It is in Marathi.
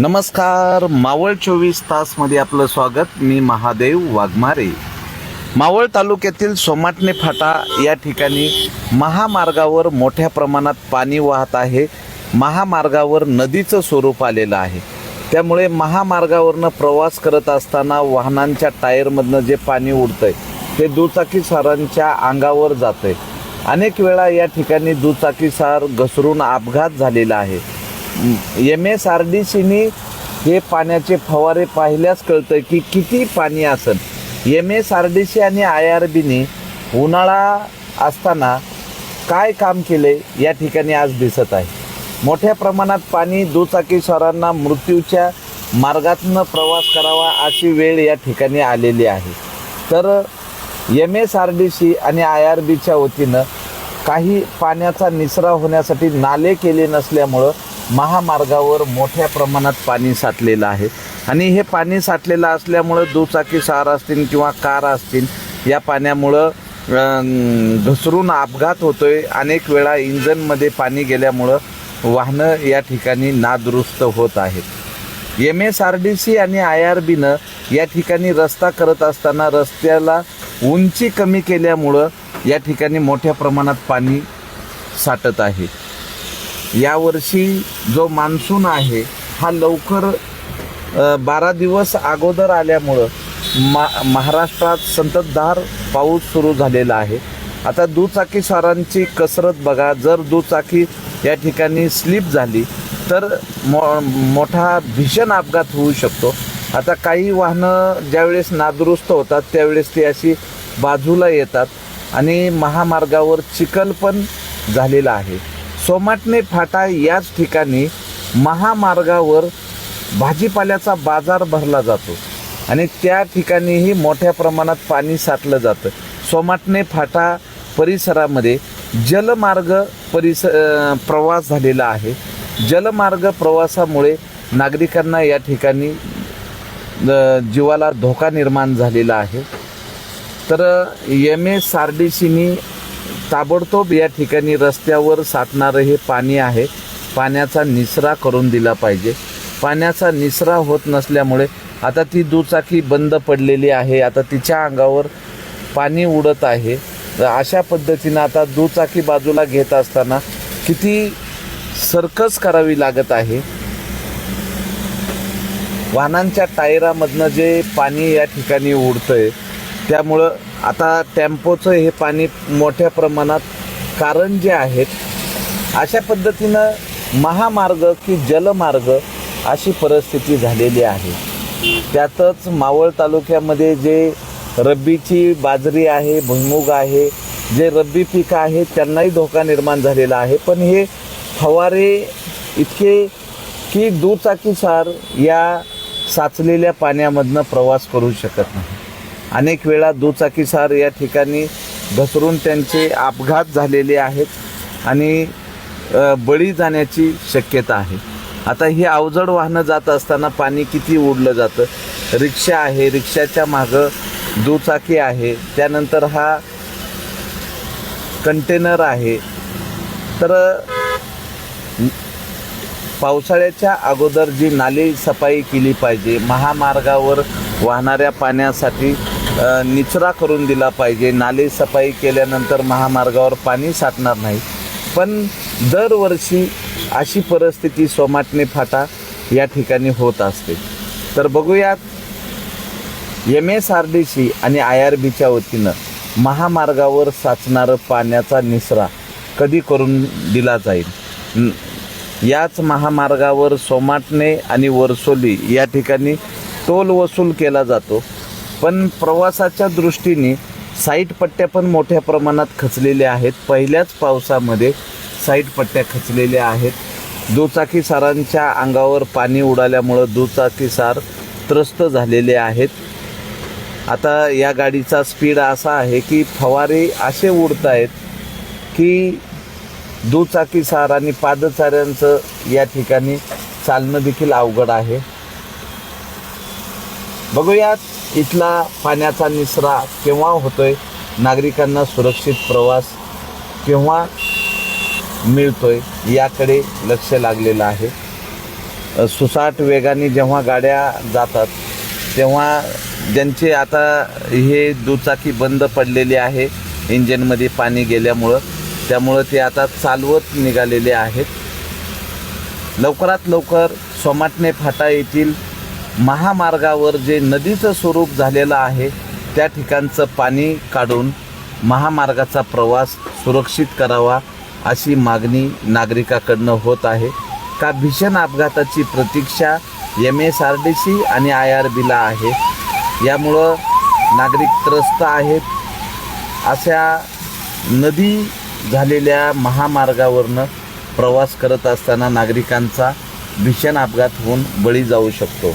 नमस्कार मावळ चोवीस तासमध्ये आपलं स्वागत. मी महादेव वाघमारे. मावळ तालुक्यातील सोमाटणे फाटा या ठिकाणी महामार्गावर मोठ्या प्रमाणात पाणी वाहत आहे. महामार्गावर नदीचं स्वरूप आलेलं आहे. त्यामुळे महामार्गावरनं प्रवास करत असताना वाहनांच्या टायरमधनं जे पाणी उडतंय ते दुचाकीसारांच्या अंगावर जातं आहे अनेक वेळा या ठिकाणी दुचाकीसार घसरून अपघात झालेला आहे. एम एस आर डी सीने हे पाण्याचे फवारे पाहिल्यास कळतं की किती पाणी असेल M S R D C आणि आय आर बीने उन्हाळा असताना काय काम केले या ठिकाणी आज दिसत आहे. मोठ्या प्रमाणात पाणी दुचाकीस्वारांना मृत्यूच्या मार्गातनं प्रवास करावा अशी वेळ या ठिकाणी आलेली आहे. तर M S R D C आणि आय आर बीच्या वतीनं काही पाण्याचा निचरा होण्यासाठी नाले केले नसल्यामुळं महामार्गावर मोठ्या प्रमाणात पाणी साठलेलं आहे. आणि हे पाणी साठलेलं असल्यामुळं दुचाकी सार असतील किंवा कार असतील या पाण्यामुळं घसरून अपघात होतोय. अनेक वेळा इंजनमध्ये पाणी गेल्यामुळं वाहनं या ठिकाणी नादुरुस्त होत आहेत. M S R D C आणि आय आर बीनं या ठिकाणी रस्ता करत असताना रस्त्याला उंची कमी केल्यामुळं या ठिकाणी मोठ्या प्रमाणात पाणी साठत आहे. यावर्षी जो मान्सून आहे हा लवकर बारा दिवस अगोदर आल्यामुळं मा महाराष्ट्रात संततधार पाऊस सुरू झालेला आहे. आता दुचाकीस्वारांची कसरत बघा. जर दुचाकी या ठिकाणी स्लिप झाली तर मो मोठा भीषण अपघात होऊ शकतो. आता काही वाहनं ज्यावेळेस नादुरुस्त होतात त्यावेळेस ती अशी बाजूला येतात आणि महामार्गावर चिखल पण झालेला आहे. सोमाटणे फाटा याच ठिकाणी महामार्गावर भाजीपाल्याचा बाजार भरला जातो आणि त्या ठिकाणीही मोठ्या प्रमाणात पाणी साठलं जातं. सोमाटणे फाटा परिसरामध्ये जलमार्ग परिस प्रवास झालेला आहे. जलमार्ग प्रवासामुळे नागरिकांना या ठिकाणी जीवाला धोका निर्माण झालेला आहे. तर एम ए आर ताबडतोब या ठिकाणी रस्त्यावर साठणारं हे पाणी आहे. पाण्याचा निचरा करून दिला पाहिजे. पाण्याचा निचरा होत नसल्यामुळे आता ती दुचाकी बंद पडलेली आहे. आता तिच्या अंगावर पाणी उडत आहे. तर अशा पद्धतीनं आता दुचाकी बाजूला घेत असताना किती सर्कस करावी लागत आहे? वाहनांच्या टायरामधनं जे पाणी या ठिकाणी उडतं आहे त्यामुळं आता टेम्पोचं हे पाणी मोठ्या प्रमाणात कारण जे आहेत अशा पद्धतीनं महामार्ग की जलमार्ग अशी परिस्थिती झालेली आहे. त्यातच मावळ तालुक्यामध्ये जे रब्बीची बाजरी आहे भुईमुग आहे जे रब्बी पिकं आहे त्यांनाही धोका निर्माण झालेला आहे. पण हे फवारे इतके की दुचाकीसार या साचलेल्या पाण्यामधनं प्रवास करू शकत नाही. अनेक वेळा दुचाकीसार या ठिकाणी घसरून त्यांचे अपघात झालेले आहेत आणि बळी जाण्याची शक्यता आहे. आता ही अवजड वाहनं जात असताना पाणी किती ओढलं जातं? रिक्षा आहे रिक्षाच्या मागं दुचाकी आहे त्यानंतर हा कंटेनर आहे. तर पावसाळ्याच्या अगोदर जी नाली सफाई केली पाहिजे महामार्गावर वाहणाऱ्या पाण्यासाठी निचरा करून दिला पाहिजे. नाली सफाई केल्यानंतर महामार्गावर पाणी साठणार नाही. पण दरवर्षी अशी परिस्थिती सोमाटणे फाटा या ठिकाणी होत असते. तर बघूयात M S R D C आणि आय आर बीच्या वतीनं महामार्गावर साचणारं पाण्याचा निचरा कधी करून दिला जाईल? याच महामार्गावर सोमाटणे आणि वरसोली या ठिकाणी टोल वसूल केला जातो. पण प्रवासाच्या दृष्टीने साईट पट्ट्या पण मोठ्या प्रमाणात खचलेल्या आहेत. पहिल्याच पावसामध्ये साईट पट्ट्या खचलेल्या आहेत. दुचाकीसारांच्या अंगावर पाणी उडाल्यामुळं दुचाकी सार त्रस्त झालेले आहेत. आता या गाडीचा स्पीड असा आहे की फवारे असे उडत आहेत की दुचाकी सार आणि पादचाऱ्यांचं या ठिकाणी चालणं देखील अवघड आहे. बघूयात. इथला पाण्याचा निचरा केव्हा होतोय? नागरिकांना सुरक्षित प्रवास केव्हा मिळतोय याकडे लक्ष लागलेलं आहे. सुसाट वेगाने जेव्हा गाड्या जातात तेव्हा ज्यांचे आता हे दुचाकी बंद पडलेली आहे इंजिनमध्ये पाणी गेल्यामुळं त्यामुळं ते आता चालवत निघालेले आहेत. लवकरात लवकर सोमाटणे फाटा येथील महामार्गावर जे नदीचं स्वरूप झालेलं आहे त्या ठिकाणचं पाणी काढून महामार्गाचा प्रवास सुरक्षित करावा अशी मागणी नागरिकाकडनं होत आहे. का भीषण अपघाताची प्रतीक्षा M S R D C आणि आय आर बीला आहे. यामुळं नागरिक त्रस्त आहेत. अशा नदी झालेल्या महामार्गावरनं प्रवास करत असताना नागरिकांचा भीषण अपघात होऊन बळी जाऊ शकतो.